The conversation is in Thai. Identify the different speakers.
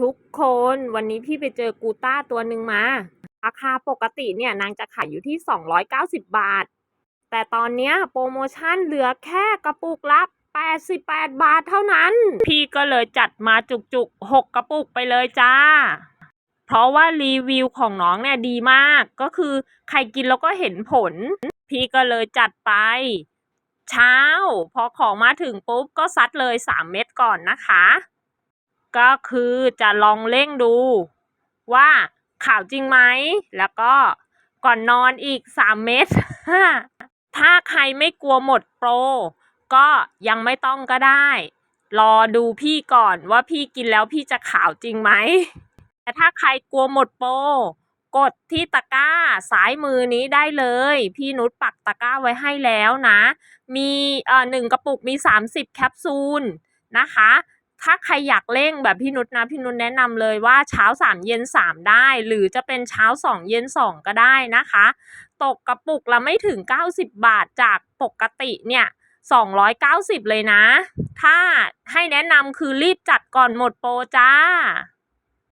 Speaker 1: ทุกคนวันนี้พี่ไปเจอกูต้าตัวหนึ่งมา ราคาปกติเนี่ยนางจะขายอยู่ที่ 290 บาท แต่ตอนเนี้ยโปรโมชั่นเหลือแค่กระปุกละ88 บาทเท่านั้น พี่ก็เลยจัดมาจุกๆ 6 กระปุกไปเลยจ้า เพราะว่ารีวิวของน้องเนี่ยดีมาก ก็คือใครกินแล้วก็เห็นผล พี่ก็เลยจัดไป เช้า พอของมาถึงปุ๊บก็ซัดเลย 3 เม็ดก่อนนะคะ ก็คือจะลองเร่งดูว่าข่าวจริงไหม แล้วก็ก่อนนอนอีก 3 เม็ดถ้าใครไม่กลัวหมดโปร ก็ยังไม่ต้องก็ได้ รอดูพี่ก่อนว่าพี่กินแล้วพี่จะขาวจริงไหม แต่ถ้าใครกลัวหมดโปร กดที่ตะกร้าซ้ายมือนี้ได้เลย พี่นุชปักตะกร้าไว้ให้แล้วนะ มีเอ่อหนึ่งกระปุกมี 30 แคปซูลนะคะ ถ้าใครอยากเร่งแบบพี่นุชนะพี่นุชแนะนำเลยว่าเช้า 3 เย็น 3 ได้ หรือจะเป็นเช้า 2 เย็น 2 ก็ได้นะคะ ตกกระปุกละไม่ถึง 90 บาทจากปกติเนี่ย 290 เลยนะ ถ้าให้แนะนำคือรีบจัดก่อนหมดโปรจ้า